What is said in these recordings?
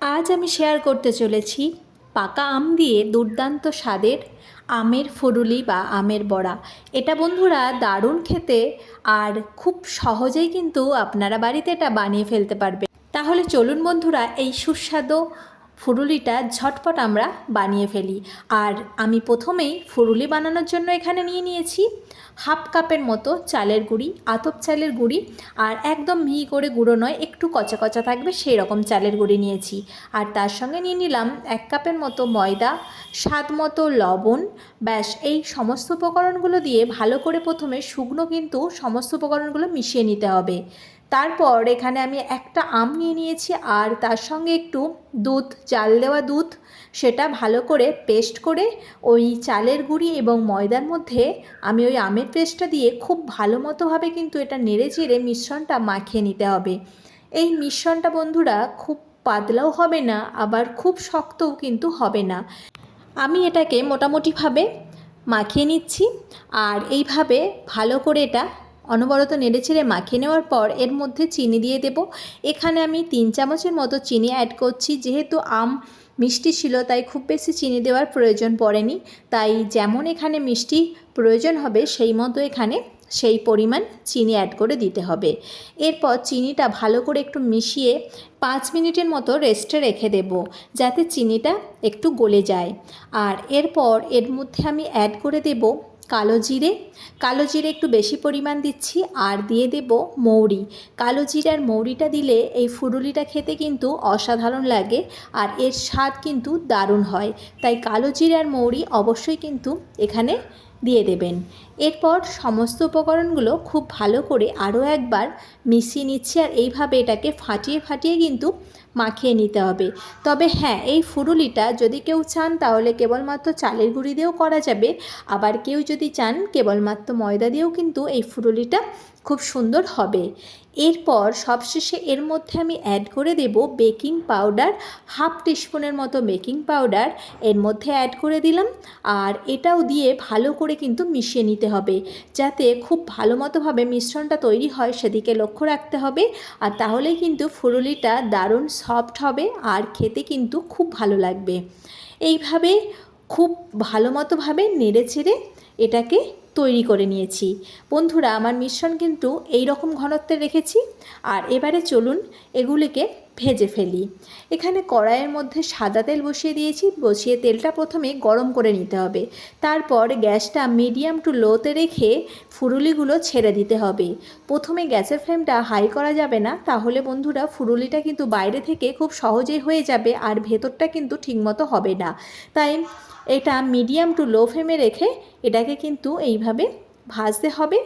আজ আমি শেয়ার করতে চলেছি পাকা আম দিয়ে দুর্দান্ত স্বাদের আমের ফুরুলি বা আমের বড়া। এটা বন্ধুরা দারুণ খেতে আর খুব সহজেই কিন্তু আপনারা বাড়িতে এটা বানিয়ে ফেলতে পারবে তাহলে চলুন বন্ধুরা, এই সুস্বাদু ফুরুলিটা ঝটপট আমরা বানিয়ে ফেলি। আর আমি প্রথমেই ফুরুলি বানানোর জন্য এখানে নিয়ে নিয়েছি হাফ কাপের মতো চালের গুঁড়ি, আতপ চালের গুঁড়ি, আর একদম মিহি করে গুঁড়ো নয়, একটু কচা কচা থাকবে সেই রকম চালের গুঁড়ি নিয়েছি। আর তার সঙ্গে নিয়ে নিলাম এক কাপের মতো ময়দা, স্বাদ মতো লবণ, ব্যাস এই সমস্ত উপকরণগুলো দিয়ে ভালো করে প্রথমে শুকনো কিন্তু সমস্ত উপকরণগুলো মিশিয়ে নিতে হবে। তারপর এখানে আমি একটা আম নিয়ে নিয়েছি আর তার সঙ্গে একটু দুধ, চাল দেওয়া দুধ। সেটা ভালো করে পেস্ট করে ওই চালের গুঁড়ি এবং ময়দার মধ্যে আমি ওই আমের পেস্টটা দিয়ে খুব ভালো মতোভাবে কিন্তু এটা নেড়ে চেড়ে মিশ্রণটা মাখিয়ে নিতে হবে। এই মিশ্রণটা বন্ধুরা খুব পাতলাও হবে না, আবার খুব শক্তও কিন্তু হবে না। আমি এটাকে মোটামুটিভাবে মাখিয়ে নিচ্ছি আর এইভাবে ভালো করে এটা অনবরত নেড়েচেড়ে মাখিয়ে নেওয়ার পর এর মধ্যে চিনি দিয়ে দেব। এখানে আমি তিন চামচের মতো চিনি অ্যাড করছি। যেহেতু আম মিষ্টি ছিল, তাই খুব বেশি চিনি দেওয়ার প্রয়োজন পড়েনি। তাই যেমন এখানে মিষ্টি প্রয়োজন হবে, সেই মতো এখানে সেই পরিমাণ চিনি অ্যাড করে দিতে হবে। এরপর চিনিটা ভালো করে একটু মিশিয়ে পাঁচ মিনিটের মতো রেস্টে রেখে দেব, যাতে চিনিটা একটু গলে যায়। আর এরপর এর মধ্যে আমি অ্যাড করে দেব কালো জিরে। কালো জিরে একটু বেশি পরিমাণ দিচ্ছি, আর দিয়ে দেব মৌরি। কালো জিরে আর মৌরিটা দিলে এই ফুরুলিটা খেতে কিন্তু অসাধারণ লাগে, আর এর স্বাদ কিন্তু দারুণ হয়। তাই কালো জিরে আর মৌরি অবশ্যই কিন্তু এখানে দিয়ে দেবেন। এরপর সমস্ত উপকরণগুলো খুব ভালো করে আরও একবার মিশিয়ে নিচ্ছি, আর এইভাবে এটাকে ফাটিয়ে ফাটিয়ে কিন্তু মাখিয়ে নিতে হবে। তবে হ্যাঁ এই ফুরুলিটা যদি কেউ চান তাহলে কেবলমাত্র চালের গুঁড়ি দিয়েও করা যাবে। আবার কেউ যদি চান, কেবলমাত্র ময়দা দিয়েও কিন্তু এই ফুরুলিটা খুব সুন্দর হবে। এরপর সবশেষে এর মধ্যে আমি অ্যাড করে দেব বেকিং পাউডার হাফ টিস্পুনের মতো বেকিং পাউডার এর মধ্যে অ্যাড করে দিলাম। আর এটাও দিয়ে ভালো করে কিন্তু মিশিয়ে নিতে হবে, যাতে খুব ভালো মতোভাবে মিশ্রণটা তৈরি হয় সেদিকে লক্ষ্য রাখতে হবে। আর তাহলেই কিন্তু ফুরুলিটা দারুণ সফট হবে আর খেতে কিন্তু খুব ভালো লাগবে। এইভাবে খুব ভালো মতোভাবে নেড়ে ছেড়ে এটাকে তৈরি করে নিয়েছি। বন্ধুরা, আমার মিশ্রণ কিন্তু এই রকম ঘনত্বে রেখেছি। আর এবারে চলুন এগুলিকে ভেজে ফেলি। এখানে কড়াইয়ের মধ্যে সাদা তেল বসিয়ে দিয়েছি, বসিয়ে তেলটা প্রথমে গরম করে নিতে হবে। তারপর গ্যাসটা মিডিয়াম টু লোতে রেখে ফুরুলিগুলো ছেড়ে দিতে হবে। প্রথমে গ্যাসের ফ্লেমটা হাই করা যাবে না, তাহলে বন্ধুরা ফুরুলিটা কিন্তু বাইরে থেকে খুব সহজেই হয়ে যাবে আর ভেতরটা কিন্তু ঠিকমতো হবে না। তাই এটা মিডিয়াম টু লো ফ্লেমে রেখে এটাকে কিন্তু এইভাবে ভাজতে হবে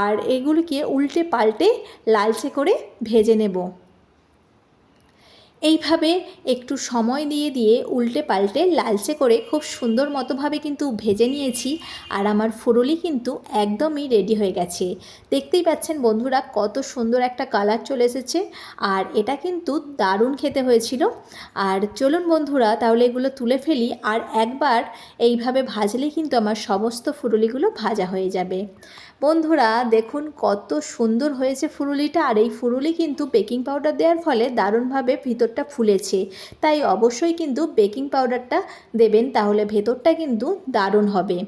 আর এগুলিকে উল্টে পাল্টে লালচে করে ভেজে নেব। এইভাবে একটু সময় দিয়ে দিয়ে উল্টে পাল্টে লালচে করে খুব সুন্দর মতোভাবে কিন্তু ভেজে নিয়েছি আর আমার ফুরুলি কিন্তু একদমই রেডি হয়ে গেছে। দেখতেই পাচ্ছেন বন্ধুরা কত সুন্দর একটা কালার চলে এসেছে আর এটা কিন্তু দারুণ খেতে হয়েছিল। আর চলুন বন্ধুরা তাহলে এগুলো তুলে ফেলি আর একবার এইভাবে ভাজলে কিন্তু আমার সমস্ত ফুরুলিগুলো ভাজা হয়ে যাবে। বন্ধুরা দেখুন কত সুন্দর হয়েছে ফুরুলিটা আর এই ফুরুলি কিন্তু বেকিং পাউডার দেওয়ার ফলে দারুণভাবে ভিতরটা ফুলেছে। তাই অবশ্যই কিন্তু বেকিং পাউডারটা দেবেন, তাহলে ভেতরটা কিন্তু দারুণ হবে।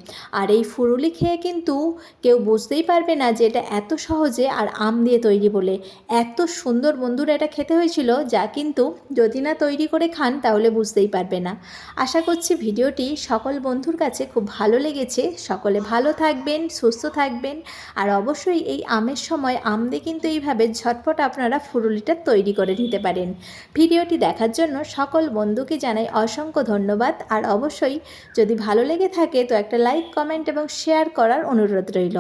আর এই ফুরুলি খেয়ে কিন্তু কেউ বুঝতেই পারবে না যে এটা এত সহজে আর আম দিয়ে তৈরি বলে। এত সুন্দর বন্ধুরা এটা খেতে হয়েছিল, যা কিন্তু যদি না তৈরি করে খান তাহলে বুঝতেই পারবে না। আশা করছি ভিডিওটি সকল বন্ধুর কাছে খুব ভালো লেগেছে। সকলে ভালো থাকবেন, সুস্থ থাকবেন, আর অবশ্যই এই আমের সময় আম দিয়ে কিন্তু এইভাবে ঝটপট আপনারা ফুরুলিটা তৈরি করে নিতে পারেন। ভিডিওটি দেখার জন্য সকল বন্ধুকে জানাই অসংখ্য ধন্যবাদ। আর অবশ্যই যদি ভালো লেগে থাকে তো একটা লাইক, কমেন্ট এবং শেয়ার করার অনুরোধ রইল।